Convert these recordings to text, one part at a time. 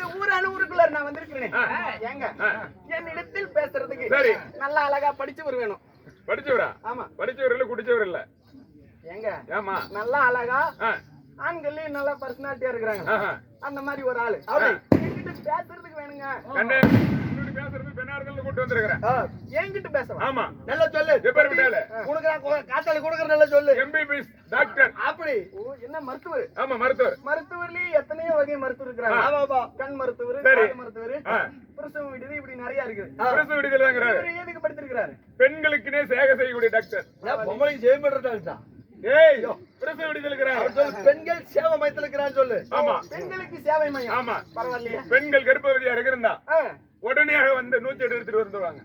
இந்த ஊரான ஊருக்குள்ள நான் வந்திருக்கிறேன். ஏங்க. என்னிடத்தில் பேசுறதுக்கு. நல்லா அழகா படிச்சவர் வேணும். படிச்சவரா? ஆமா. படிச்சவர் இல்ல குடிச்சவர் இல்ல. ஏங்க. நல்லா அழகா ஆண்கள்லயும் நல்லா பர்சனாலிட்டியா இருக்கிறாங்க. அந்த மாதிரி ஒரு ஆளு. என்கிட்ட பேசுறதுக்கு வேணுங்க. கண்ணே உன்னோட பேசுறது பெண்ணார்கள் கூட்டு வந்திருக்கிறேன் என்கிட்ட பேசலாம். ஆமா. நல்லா சொல்லு. எப்பேர் விட்டாலே குடுக்கறான் காத்தால குடுக்கற நல்லா சொல்லு. எம்பிபிஎஸ் டாக்டர் அப்படி. ஓ என்ன மருத்துவர்? ஆமா மருத்துவர். மருத்துவர்லயே எத்தனையோ வகை மருத்துவர் இருக்கிறாங்க. ஆமா ஆமா கண் மருத்துவர். பிரசவ விடுதி இப்படி நிறைய பிரசவ தாங்கிறாரு இவரு எதுக்கு படிச்சிருக்கிறாரு பெண்களுக்குனே சேவை செய்யக்கூடிய டாக்டர் ஏன் பொம்பளைக்கு ஜெயம் பெற்றா ஏய் பிரசவ விடுதலை அவர் சொல்லு பெண்கள் சேவை மையத்துல இருக்கிறான்னு சொல்லு. ஆமா. பெண்களுக்கு சேவை மையம். ஆமா. பரவாயில்லையா. பெண்கள் கர்ப்பவதியா இருக்கிறதா ஆ, உடனே வந்து நூத்தி எட்டு எடுத்துட்டு வந்துருவாங்க.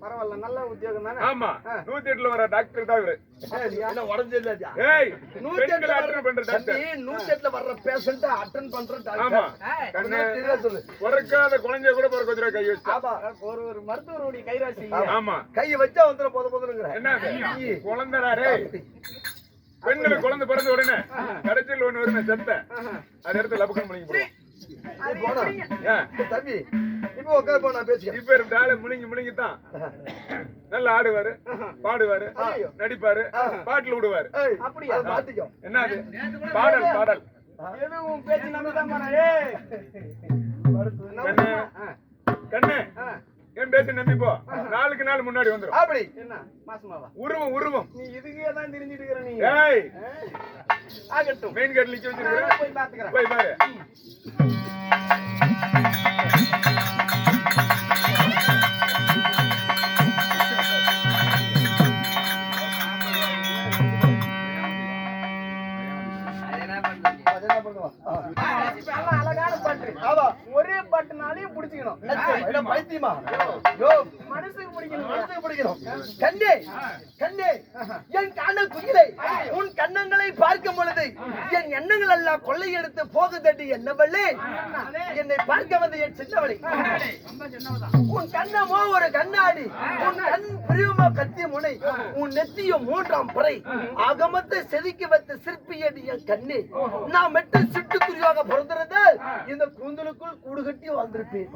பரவாயில்ல நல்ல உத்தியோகம் தானே? ஆமா. நூத்தி எட்டுல வர டாக்டர் தான் இவரு. பிறக்காத குழந்தைய கூட பிறக்க கை வச்சு ஆமா ஒரு ஒரு மருத்துவருடைய கைராசி ஆமா. கைய வச்சா வந்துடும் போத போதுங்கிற என்ன குழந்தைடாரே பெண்களுக்கு குழந்தை பிறந்த உடனே கடைசியில் ஒண்ணு வருமே செத்த அது இடத்துல லபக்கம் முழுங்கி தம்பி இப்ப உட்கார் போ நான் பேசிக்கிறேன். இப்ப இருந்த ஆளு முழுங்கி முழுங்கித்தான். நல்லா ஆடுவாரு பாடுவாரு நடிப்பாரு பாட்டுல விடுவாரு. அப்படியா? அதை மாத்திக்கோ. என்ன அது பாடல் பாடல். எதுவும் பேச்சு நம்பிதான் போறேன் ஏய். கண்ணு. கண்ணு. என் பேச்சு நம்பி போ. நாளுக்கு நாள் முன்னாடி வந்துரும். அப்படி. என்ன? மாசமாவா? உருவம் உருவம். நீ இதுக்கே தான் தெரிஞ்சிட்டு இருக்கிற நீ. ஏய். ஆகட்டும். மெயின் கேட் நிக்க நான் வச்சிருக்கிறேன் போய் பாத்துக்கிறேன் போய் பாரு. புடிச்சுக்கணும். பைத்தியமா யோ மனசுக்கு பிடிக்கணும் கண்ணே கண்ணே என் காண குயிலை உன் கண்ணங்களை பார்க்கும் பொழுது என் எண்ணங்கள் எல்லாம் கொள்ளையெடுத்து போக தட்டி என்னவள்ளே என்னை பார்க்க வந்த என் சின்னவளை. உன் கண்ணமோ ஒரு கண்ணாடி உன் கண் பிரிவுமோ கத்திய முனை உன் நெத்தியும் மூன்றாம் புறை அகமத்தை செதுக்கி வைத்த சிற்பியடி என் கண்ணே. நான் மெட்ட சிட்டுக்குருவியாக பிறந்திருந்தால் இந்த கூந்தலுக்குள் கூடு கட்டி வாழ்ந்திருப்பேன்.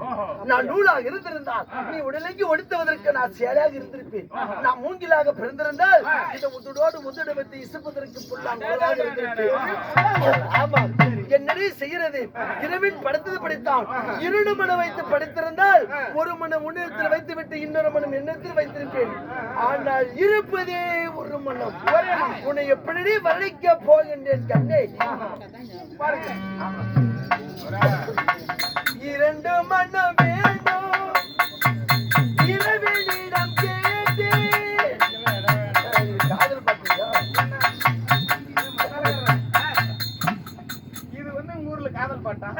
நான் நூலாக இருந்திருந்தால் நீ உடலைக்கு ஒடுத்து ஒடுத்துவதற்கு நான் சேலையாக இருந்திருப்பேன். நான் மூங்கிலாக பிறந்திருந்தால் இந்த உதடோடு உதடு வைத்து இசுப்பதற்கு இருந்திருப்பேன். ஆமா என்னடி செய்கிறது இரவில் படுத்தது படித்தான். இரண்டு மனம் வைத்து படித்திருந்தால் ஒரு மனம் முன்னெடுத்தில் வைத்து விட்டு இன்னொரு மனம் எண்ணத்தில் வைத்திருப்பேன். ஆனால் இருப்பதே ஒரு மனம் உன்னை எப்படி வர்ணிக்க போகின்றேன் கண்ணே? இரண்டு மனம் வேண்டும் காதல் பாட்டா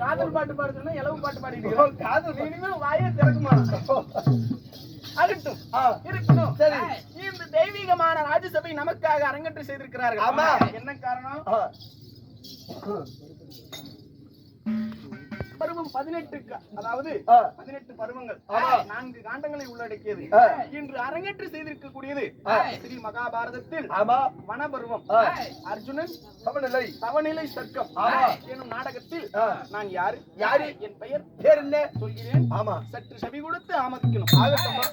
காதல் பாட்டு பாட சொன்னா பாட்டு பாடிட்டு. காதல் இனிமே வாயே திறக்குமா ஆகட்டும் ஆ, இருக்கணும் சரி. இந்த தெய்வீகமான ராஜ்யசபை நமக்காக அரங்கேற்றம் செய்திருக்கிறார்கள் ஆமா. என்ன காரணம். பருவம் பதினெட்டு அதாவது. பதினெட்டு பருவங்கள். நான்கு காண்டங்களை உள்ளடக்கியது. இன்று அரங்கேற்றம் செய்திருக்கக்கூடியது. ஸ்ரீ மகாபாரதத்தில் வனபருவம். அர்ஜுனன் சமநிலை தவநிலை சர்க்கம். எனும் நாடகத்தில். நான் யாரு யாரு? என் பெயர் பேர் என்ன சொல்கிறேன் ஆமா சற்று செவி கொடுத்து ஆமதிக்கணும் ஆகட்டும்மா.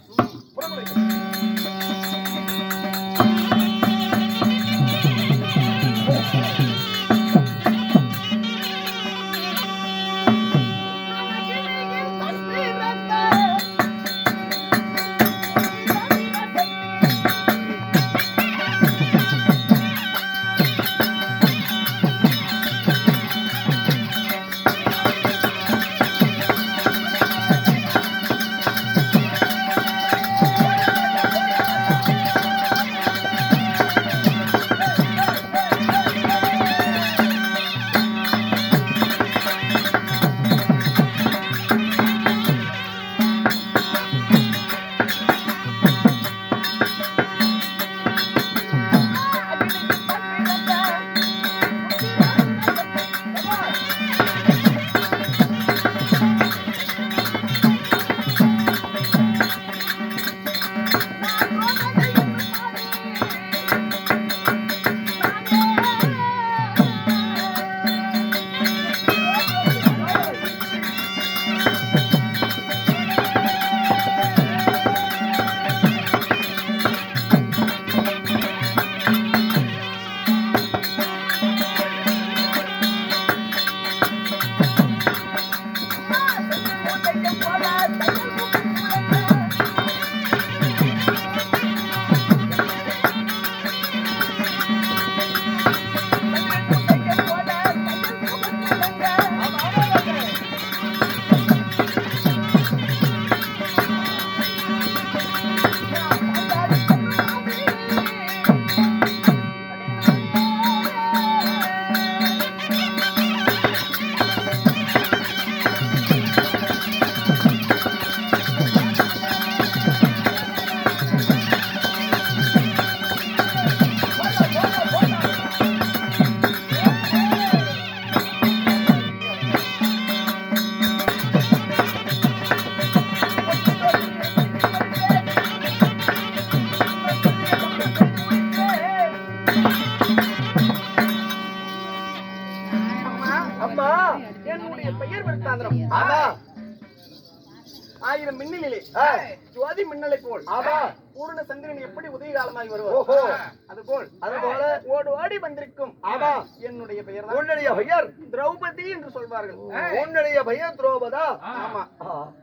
அதுபோல் ஓடு ஓடி வந்திருக்கும். ஆமா என்னுடைய பெயர் உன்னுடைய பெயர் திரௌபதி என்று சொல்வார்கள். உன்னுடைய பெயர் துரோபதா? ஆமா.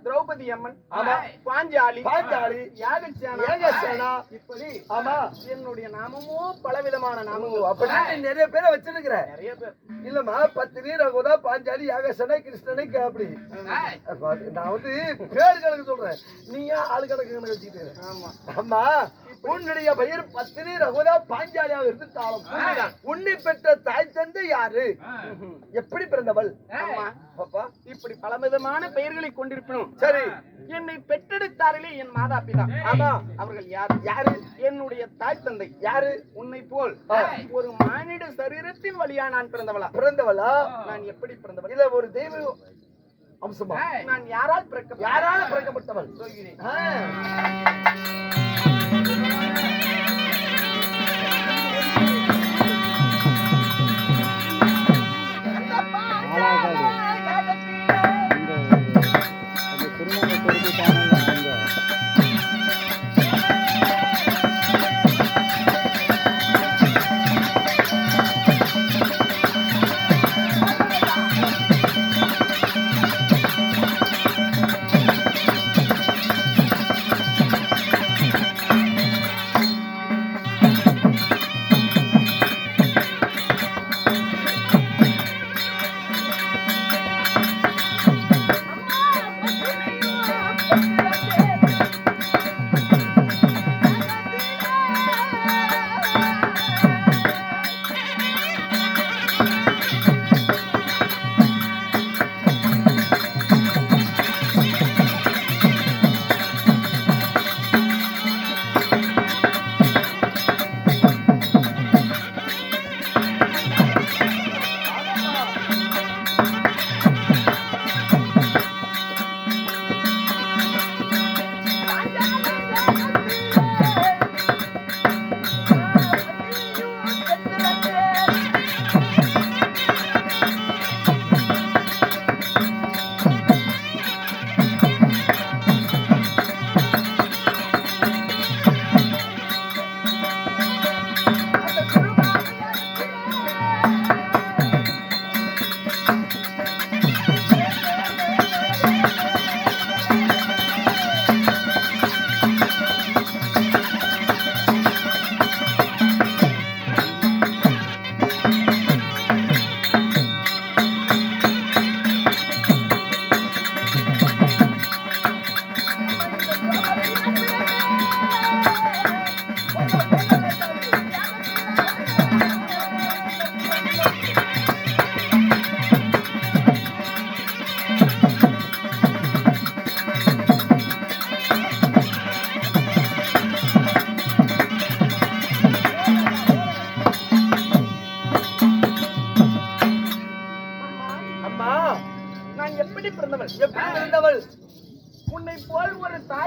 திரௌபதி அம்மன். ஆமா. பாஞ்சாலி. பாஞ்சாலி. யாகச்சேனா. ஏகசேனா இப்படி ஆமா. என்னுடைய நாமமோ பலவிதமான ஓ, நாமங்கள். அப்படின்னு நிறைய பேரை வச்சிருக்கிற. நிறைய பேர். இல்லம்மா பத்து நீர் ரகுதா பாஞ்சாலி யாகசனை கிருஷ்ணனை அப்படி நான் வந்து பேர் கணக்கு சொல்றேன். நீங்க ஆளு கணக்கு கணக்கு வச்சுக்கிட்டு. ஆமா. அம்மா உன்னுடைய பெயர் பத்தினி ரகுதா பாஞ்சாலியாக இருந்து தாளம். உன்னை பெற்ற தாய் தந்தை யாரு? எப்படி பிறந்தவள்? இப்படி பலவிதமான பெயர்களை கொண்டிருப்பினும். சரி. என்னை பெற்றெடுத்தார்களே என் மாதா பிதா ஆமா அவர்கள் யார்? யாரு? என்னுடைய தாய் தந்தை யாரு? உன்னை போல். ஒரு மானிட சரீரத்தின் வழியா நான் பிறந்தவளா? பிறந்தவளா? நான் எப்படி பிறந்தவள்? இல்ல ஒரு தெய்வ அம்சமா? நான் யாரால் பிறக்க யாரால பிறக்கப்பட்டவள்? சொல்கிறேன்.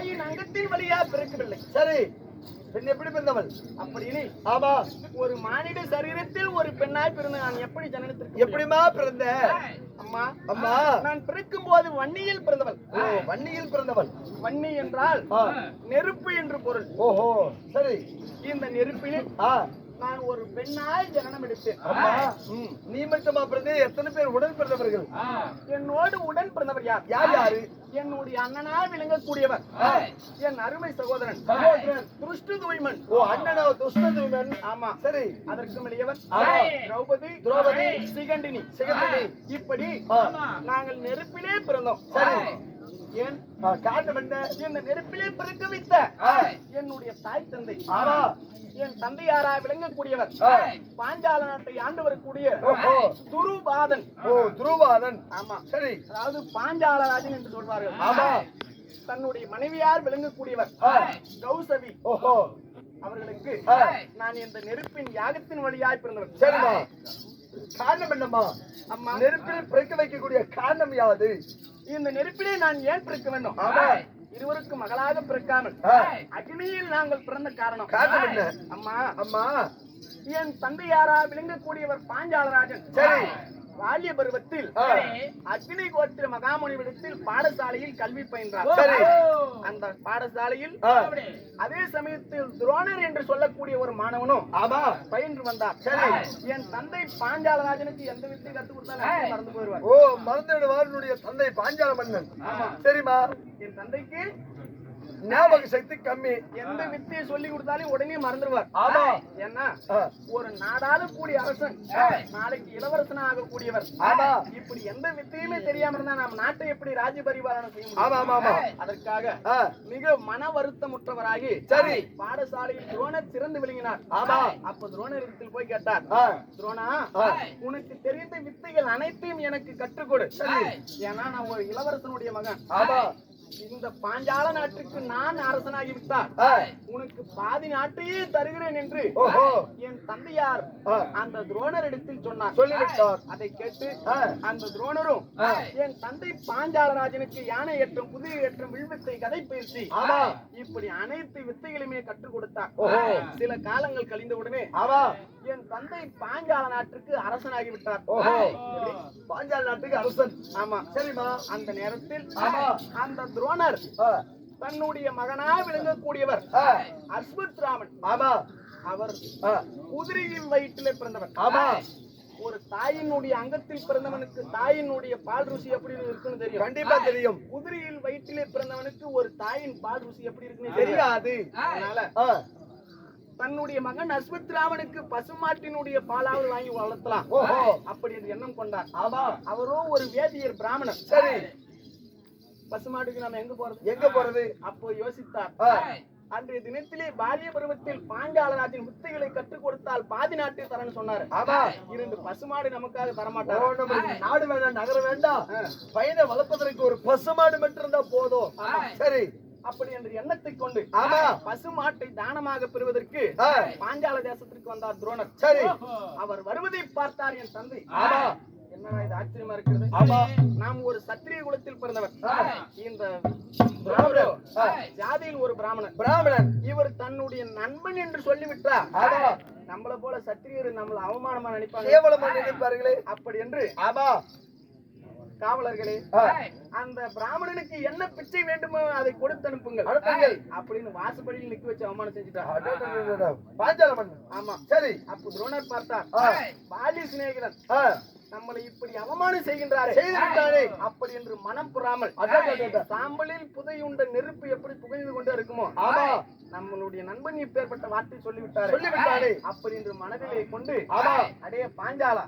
தாயின் அங்கத்தின் வழியா பிறக்கவில்லை. சரி. பெண் எப்படி பிறந்தவள்? அப்படின்னு ஆமா. ஒரு மானிட சரீரத்தில் ஒரு பெண்ணாய் பிறந்து நான் எப்படி ஜனனத்திற்கு எப்படிமா பிறந்த? அம்மா. அம்மா. நான் பிறக்கும் போது வன்னியில் பிறந்தவள். ஓ வன்னியில் பிறந்தவள். வன்னி என்றால். நெருப்பு என்று பொருள். ஓஹோ. சரி. இந்த நெருப்பில் நான் ஒரு பெண்ணாய் ஜனனம் எடுத்தேன். நீ மட்டுமா பிறந்து? எத்தனை பேர் உடன் பிறந்தவர்கள்? என்னோடு உடன் பிறந்தவர் யார்? யார் யாரு? என்னுடைய அண்ணனாய் விளங்கக்கூடியவர். என் அருமை சகோதரன். சகோதரன். துருஷ்டு தூய்மன் ஓ அண்ணனா துஷ்ணதுமன் ஆமா. சரி. அதற்கு மேலியவர். திரௌபதி திரௌபதி. சிகண்டினி. சிகண்டினி. இப்படி. நாங்கள் நெருப்பிலே பிறந்தோம். சரி. ஏன் காரணம் என்ன? நெருப்பிலே பிறக்க வைத்த. என்னுடைய தாய் தந்தை. என் தந்தையாரா விளங்கக்கூடியவர். பாஞ்சால நாட்டை ஆண்டு வரக்கூடிய. துருபாதன். ஓ துருவாதன் ஆமா. சரி. அதாவது பாஞ்சாலராஜன் என்று சொல்வார்கள். ஆமா. தன்னுடைய மனைவியார் விளங்கக்கூடியவர். கௌசவி. ஓஹோ. அவர்களுக்கு. நான் இந்த நெருப்பின் யாகத்தின் வழியாய் பிறந்தவர் சரிம்மா. காரணம் என்னம்மா? அம்மா. நெருப்பில் பிறக்க வைக்கக்கூடிய காரணம் யாது? இந்த நெருப்பிலே நான் ஏன் பிறக்க வேண்டும்? ஆமா. இருவருக்கும் மகளாக பிறக்காமல். அக்னியில் நாங்கள் பிறந்த காரணம். காரணம் என்ன? அம்மா. அம்மா. என் தந்தையாரா விளங்கக்கூடியவர் பாஞ்சாலராஜன். சரி. பால்ய பருவத்தில். அக்னி கோத்திர மகாமுனிவிடத்தில் பாடசாலையில் கல்வி பயின்றார். அந்த பாடசாலையில். அதே சமயத்தில் துரோணர் என்று சொல்லக்கூடிய ஒரு மாணவனும் பயின்று வந்தார். என் தந்தை பாஞ்சாலராஜனுக்கு எந்த வித்தை கத்துக் கொடுத்தாலும் மறந்து போயிடுவார். ஓ மறந்துடுவாருடைய தந்தை பாஞ்சால மன்னன். சரிம்மா. என் தந்தைக்கு ஞாபக சக்தி கம்மி எந்த வித்தையை சொல்லி கொடுத்தாலும் உடனே மறந்துடுவார் ஆமா. ஏன்னா ஆ. ஒரு நாடாத கூடிய அரசன் நாளைக்கு இளவரசனா ஆகக்கூடியவர் ஆமா. இப்படி எந்த வித்தையுமே தெரியாம இருந்தா நம்ம நாட்டை எப்படி ராஜ்ய பரிபாலனம் செய்ய முடியும் ஆமா, ஆமா, ஆமா. அதற்காக. மிக மன வருத்தமுற்றவராகி சரி. பாடசாலையில் துரோணர் சிறந்து விளங்கினார் ஆமா. அப்ப துரோணர் இடத்தில் போய் கேட்டார். துரோணா. உனக்கு தெரிந்த வித்தைகள் அனைத்தையும் எனக்கு கற்றுக் கொடு ஏன்னா நான் ஒரு இளவரசனுடைய மகன் ஆமா இந்த பாஞ்சால நாட்டுக்கு நான் அரசனாகி விட்டார். உனக்கு பாதி நாட்டையே தருகிறேன் என்று. என் தந்தையார். அந்த துரோணர் இடத்தில் சொன்னார் சொல்லிவிட்டார். அதை கேட்டு. அந்த துரோணரும். என் தந்தை பாஞ்சாலராஜனுக்கு யானை ஏற்றம் குதிரை ஏற்றம் வில்வித்தை கதை பயிற்சி. இப்படி அனைத்து வித்தைகளையுமே கற்றுக் கொடுத்தார். சில காலங்கள் கழிந்தவுடனே என் தந்தை பாஞ்சால நாட்டுக்கு அரசனாகி விட்டார். பாஞ்சால நாட்டுக்கு அரசன். ஆமா. சரிம்மா. அந்த நேரத்தில். அந்த துரோணர். தன்னுடைய மகனா விளங்கக்கூடியவர். அஸ்வத் ராமன். ஆமா. அவர் ஆ. குதிரையின் வயிற்றிலே பிறந்தவர். ஆமா. ஒரு தாயினுடைய அங்கத்தில் பிறந்தவனுக்கு தாயினுடைய பால் ருசி எப்படி இருக்குன்னு தெரியும்? கண்டிப்பா தெரியும். குதிரையில் வயிற்றிலே பிறந்தவனுக்கு ஒரு தாயின் பால் ருசி எப்படி இருக்குன்னு தெரியாது. அதனால. தன்னுடைய மகன் அஸ்வத் ராமனுக்கு பசுமாட்டினுடைய பாலாவது வாங்கி வளர்த்தலாம். அப்படி என்று எண்ணம் கொண்டார். அவரோ ஒரு வேதியர் பிராமணர். சரி. பசுமாட்டுக்கு நம்ம எங்க போறது? எங்க போறது? அப்போ யோசித்தார். அன்றைய தினத்திலே பால்ய பருவத்தில் பாஞ்சாலராஜின் வித்தைகளை கற்றுக் கொடுத்தால் பாதி நாட்டை தரேன்னு சொன்னாரு. இரண்டு பசுமாடு நமக்காக தரமாட்டார்? நாடு வேண்டாம் நகரம் வேண்டாம். பையனை வளர்ப்பதற்கு ஒரு பசுமாடு மட்டும் இருந்தா போதும். சரி. அப்படி என்ற எண்ணத்தை கொண்டு ஆமா. பசுமாட்டை தானமாக பெறுவதற்கு. பாஞ்சால தேசத்திற்கு வந்தார் துரோணர். சரி. அவர் வருவதை பார்த்தார் என் தந்தை. ஆமா. என்னடா இது ஆச்சரியமா இருக்கிறது. நாம் ஒரு சத்திரிய குலத்தில் பிறந்தவர். இந்த. ஜாதியில் ஒரு பிராமணன் பிராமணன். இவர் தன்னுடைய நண்பன் என்று சொல்லிவிட்டா ஆமா. நம்மள போல சத்திரியர் நம்மள அவமானமா நினைப்பாங்க. கேவலமா நினைப்பார்களே. அப்படி என்று ஆமா காவலர்களே. அந்த பிராமணனுக்கு என்ன பிச்சை வேண்டுமோ அதை கொடுத்து அனுப்புங்கள். அப்படின்னு வாசப்படியில் நிக்க வச்சு அவமானம் செஞ்சுட்டார் அடடடடட. பாஞ்சால மன்னன் ஆமா சரி அப்போ துரோணர் பார்த்தார் ஆ. பாலி சிநேகிதன். நம்மளை இப்படி அவமானம் செய்கின்றாரே செய்து விட்டாரே. அப்படி என்று மனம் புறாமல். சாம்பலில் புதையுண்ட நெருப்பு எப்படி புகைந்து கொண்டே இருக்குமோ ஆமா. நம்மளுடைய நண்பன் இப்பேற்பட்ட வார்த்தை சொல்லிவிட்டாரே சொல்லிவிட்டாரே. அப்படி என்று மனதிலே கொண்டு ஆமா. அடே பாஞ்சாலா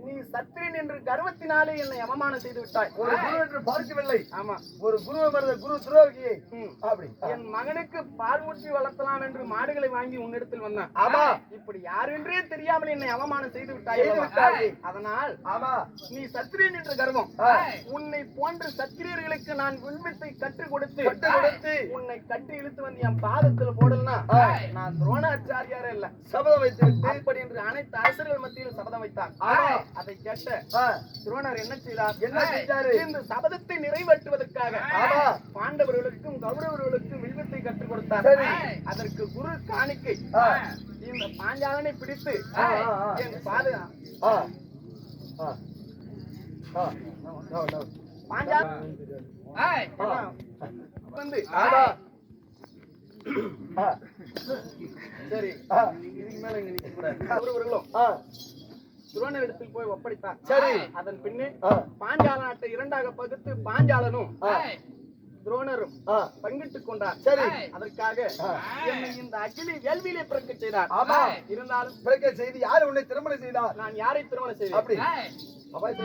நீ சத்திரியன் என்று கர்வத்தினாலே என்னை அவமானம் செய்து விட்டாய் ஒரு குரு என்று பார்க்கவில்லை ஆமா ஒரு மறந்த குரு துரோகியை. அப்படி என் மகனுக்கு பால் ஊற்றி வளர்த்தலாம் என்று மாடுகளை வாங்கி உன்னிடத்தில் வந்தான் ஆமா. இப்படி யாரென்றே தெரியாமல் என்னை அவமானம் செய்து விட்டாய். அதனால் ஆமா நீ சத்திரியன் என்று கர்வம். உன்னை போன்ற சத்திரியர்களுக்கு நான் வில்வித்தை கற்றுக் கொடுத்து கற்றுக் கொடுத்து. உன்னை கட்டி இழுத்து வந்து என் பாதத்துல போடலனா ஆ. நான் துரோணாச்சாரியாரே இல்ல சபதம் வைத்து விட்டு என்று அனைத்து அரசர்கள் மத்தியில் சபதம் வைத்தார். அதை கேட்ட. துரோணர் என்ன செய்தார் என்ன செஞ்சாரு? இந்த சபதத்தை நிறைவேற்றுவதற்காக. பாண்டவர்களுக்கும் கௌரவர்களுக்கும் வில்வித்தை கற்றுக் கொடுத்தார். அதற்கு குரு காணிக்கை. இந்த பாஞ்சாலனை பிடித்து. என் பாத ஆ. ஆ. ஆ. No, no. பாஞ்சால ஆ. வந்து. சரி. இதுக்கு மேல இங்க நிக்க கூடாது கௌரவர்களும் ஆ. துரோணரிடத்தில் போய் ஒப்படைத்தார் சரி. அதன் பின்னே. பாஞ்சால நாட்டை இரண்டாக பகுத்து பாஞ்சாலனும். துரோணரும். பங்கிட்டுக் கொண்டார் சரி. அதற்காக இந்த அகிலி வேள்வியிலே பிறக்க செய்தார் ஆமா. இருந்தாலும் பிறக்க செய்தி யார் உன்னை திருமணம் செய்தார் நான் யாரை திருமணம் செய்தேன் அப்படி அபாய்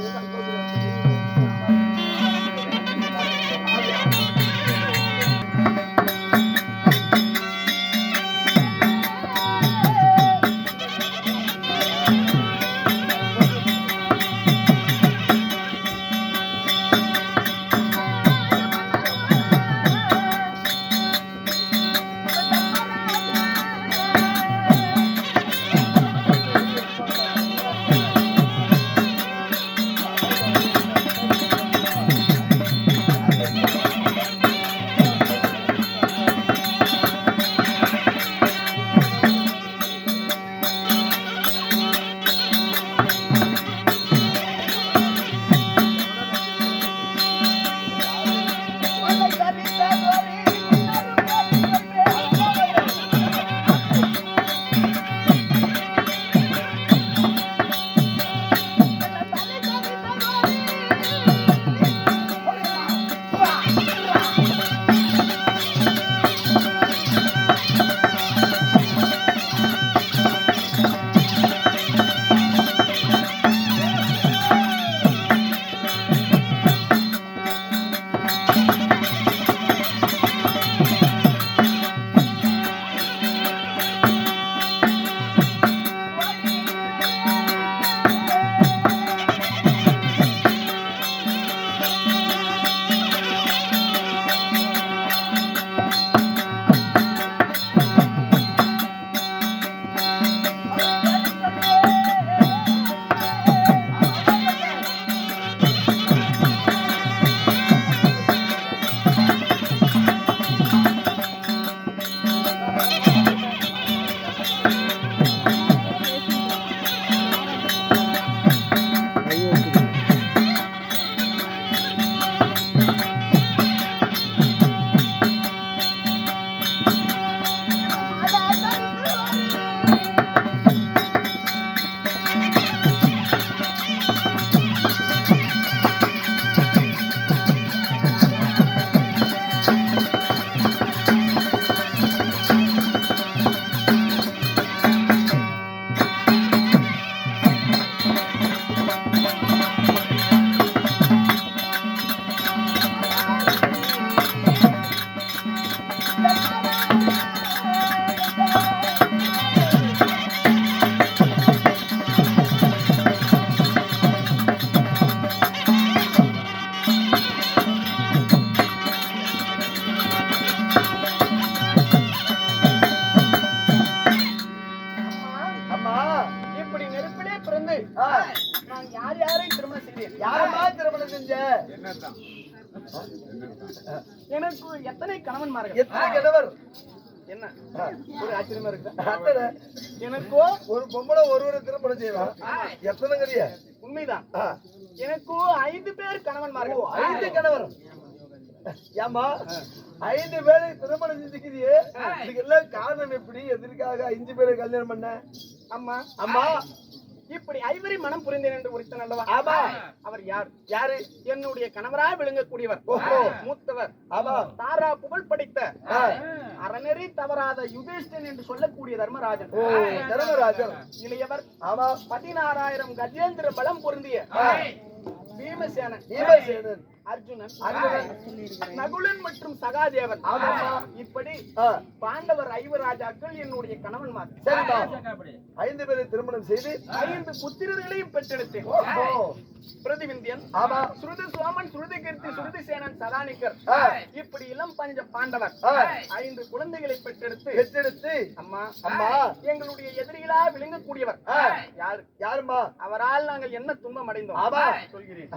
பிறந்து நான் யார் யாரை திருமணம் செய்தேன்? யாரமா திருமணம் செஞ்ச? எனக்கு எத்தனை கணவன் மார்கள் எத்தனை கணவர்? என்ன? ஒரு ஆச்சரியமா இருக்கு. எனக்கோ? ஒரு பொம்பளை ஒரு ஒரு திருமணம் செய்வான் எத்தனை கதைய? உண்மைதான். எனக்கு ஐந்து பேர் கணவன் மார்கள் ஐந்து கணவர். ஏமா ஐந்து பேரை திருமணம் செஞ்சுக்கிறியே? இதுக்கெல்லாம் காரணம் எப்படி? எதற்காக ஐந்து பேரை கல்யாணம் பண்ண? அம்மா. அம்மா. இப்படி ஐவரி மனம் புரிந்தேன் என்று ஒருத்தன் அல்லவா? ஆமா. அவர் யார்? யாரு? என்னுடைய கணவராய் விளங்கக்கூடியவர். மூத்தவர். ஆமா. தாரா புகழ் படித்த. அறநெறி தவறாத யுதிஷ்டன் என்று சொல்லக்கூடிய தர்மராஜன். ஓ. தர்மராஜர் இளையவர். ஆமா. பதினாறாயிரம் கஜேந்திர பலம் பொருந்திய. பீமசேனன். பீமசேனன். அர்ஜுனன். நகுலன் மற்றும் சகாதேவன். இப்படி பாண்டவர் ஐவராஜாக்கள் என்னுடைய கணவன்மார். சரிம்மா ஐந்து பேரை திருமணம் செய்து ஐந்து புத்திரர்களையும் பெற்றெடுத்தேன். பிரதிவிந்தியன் ஆமா. சுருதி சோமன் சுருதி கீர்த்தி சுருதி சேனன் சதானிக்கர். இப்படி இளம் பஞ்ச பாண்டவர். ஐந்து குழந்தைகளை பெற்றெடுத்து பெற்றெடுத்து. அம்மா அம்மா. எங்களுடைய எதிரிகளா விளங்கக்கூடியவர். யார்? யாரும்மா? அவரால் நாங்கள் என்ன துன்பம் அடைந்தோம்? ஆமா. சொல்கிறேன்.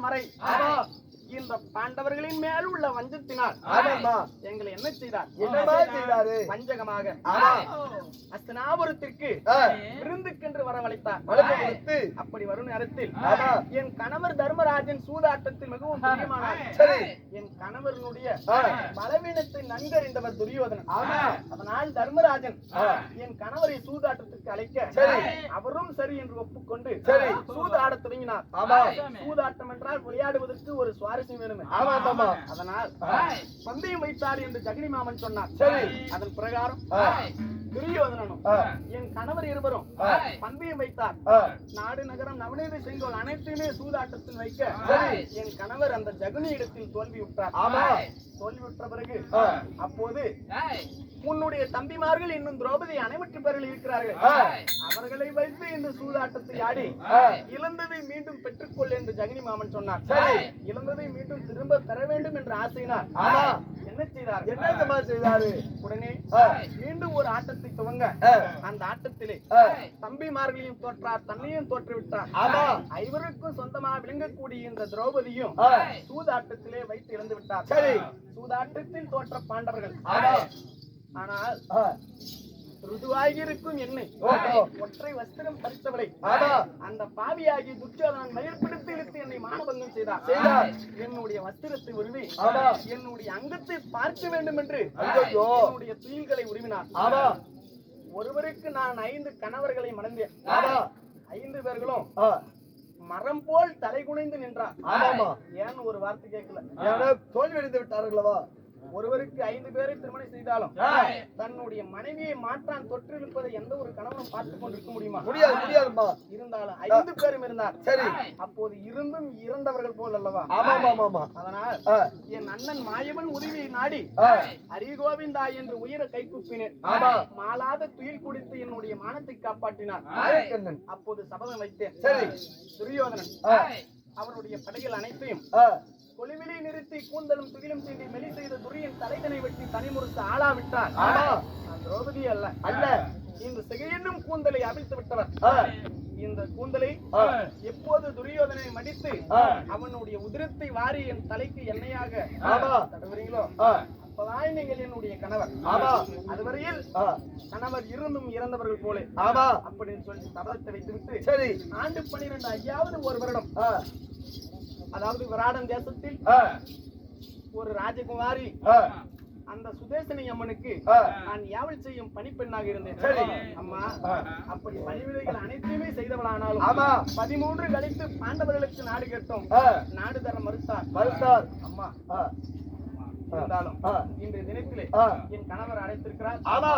வரை ஆமா இந்த பாண்டவர்களின் மேல் உள்ள வஞ்சத்தினால் எங்களை என்ன செய்தார்? என்னமா செய்தாரு? வஞ்சகமாக அஸ்தனாபுரத்திற்கு விருந்துக்கென்று வரவழைத்தார். அப்படி வரும் நேரத்தில் என் கணவர் தர்மராஜன் சூதாட்டத்தில் மிகவும் பிரியமானார் சரி. என் கணவனுடைய. பலவீனத்தை நன்கறிந்தவர் துரியோதனன். ஆமா. அதனால் தர்மராஜன். என் கணவரை சூதாட்டத்திற்கு அழைக்க சரி. அவரும் சரி என்று ஒப்புக்கொண்டு சரி. சூதாடத் தொடங்கினார் ஆமா. சூதாட்டம் என்றால் விளையாடுவதற்கு ஒரு சுவாரஸ்யம் வேணுமே ஆமா ஆமா அதனால் ஆ. பந்தயம் வைத்தார் என்று ஜெகனி மாமன் சொன்னார் சரி. அதன் பிரகாரம். துரியோதனனும். என் கணவர் இருவரும். பந்தயம் வைத்தார். நாடு நகரம் நவநீத செங்கோல் அனைத்தையுமே சூதாட்டத்தில் வைக்க. என் கணவர் அந்த ஜகுனி இடத்தில் தோல்வி விட்டார் ஆமா தோல்வியுற்ற பிறகு. அப்போது உன்னுடைய தம்பிமார்கள் இன்னும் திரௌபதி அனைவற்று பேரில் இருக்கிறார்கள். அவர்களை வைத்து இந்த சூதாட்டத்தை ஆடி. இழந்ததை மீண்டும் பெற்றுக்கொள் என்று ஜெகனி மாமன் சொன்னார். இழந்ததை மீண்டும் திரும்ப பெற வேண்டும் என்று ஆசையினார். என்ன செய்தார் என்ன செய்தாரு உடனே. மீண்டும் ஒரு ஆட்டத்தை துவங்க. அந்த ஆட்டத்திலே. தம்பிமார்களையும் தோற்றார் தன்னையும் தோற்று விட்டார் ஆமா. ஐவருக்கும் சொந்தமாக விளங்கக்கூடிய இந்த திரௌபதியும். சூதாட்டத்திலே வைத்து இழந்து விட்டார் சரி. சூதாட்டத்தில் தோற்ற பாண்டவர்கள். ஆனால் ஆ. ருதுவாகியிருக்கும் என்னை. ஒற்றை வஸ்திரம் பறித்தவளை. அந்த பாவியாகி துச்சோதனன் மயிர்பிடித்து இழுத்து என்னை மானபங்கம் செய்தார். என்னுடைய வஸ்திரத்தை உருவி. என்னுடைய அங்கத்தை பார்க்க வேண்டும் என்று. என்னுடைய துயில்களை உருவினார். ஒருவருக்கு நான் ஐந்து கணவர்களை மணந்தேன். ஐந்து பேர்களும். மரம் போல் தலை குனிந்து நின்றார். ஏன்னு ஒரு வார்த்தை கேட்கல தோல்வி அடைந்து விட்டார்களவா ஒருவருக்கு ஐந்து பேரை திருமணம் செய்தாலும். தன்னுடைய மனைவியை மாற்றான் தொற்றிருப்பதை எந்த ஒரு கணவனும் பார்த்துக் கொண்டிருக்க முடியுமா முடியாது முடியாதும்மா இருந்தாலும் ஐந்து பேரும் இருந்தார் சரி. அப்போது இருந்தும் இறந்தவர்கள் போல் அல்லவா. அதனால். என் அண்ணன் மாயவன் உதவியை நாடி. ஹரிகோவிந்தா என்று உயிரை கைக்குப்பினேன். மாளாத துயில் குடித்து என்னுடைய மானத்தை காப்பாற்றினார். அப்போது சபதம் வைத்தேன் சரி. துரியோதனன். அவருடைய படைகள் அனைத்தையும் கொலுவிலை நிறுத்தி கூந்தலும் துகிலும் செய்து மெலி செய்த துரியன் தலைதனை வெட்டி தனிமுறுத்து ஆளாவிட்டார் திரௌபதி அல்ல அல்ல. இந்த சிகையென்னும் கூந்தலை அவிழ்த்து விட்டவர். இந்த கூந்தலை. எப்போது துரியோதனை மடித்து. அவனுடைய உதிரத்தை வாரி என் தலைக்கு எண்ணெயாக. தடவுறீங்களோ. அப்பதான் நீங்கள் என்னுடைய கணவர். அதுவரையில். கணவர் இருந்தும் இறந்தவர்கள் போலே. அப்படின்னு சொல்லி சபதத்தை வைத்துவிட்டு சரி. ஆண்டு பன்னிரண்டு ஐயாவது ஒரு வருடம். அதாவது விராடன் தேசத்தில். ஒரு ராஜகுமாரி. அந்த சுதேசனி அம்மனுக்கு. நான் யாவல் செய்யும் பணிப்பெண்ணாக இருந்தேன். அம்மா. அப்படி பணிவிடைகள் அனைத்துமே செய்தவளானாலும். பதிமூன்று கழித்து பாண்டவர்களுக்கு நாடு கேட்டோம். நாடு தர மறுத்தார் மறுத்தார். அம்மா. இருந்தாலும். இன்றைய தினத்திலே. என் கணவர் அழைத்திருக்கிறார் ஆமா.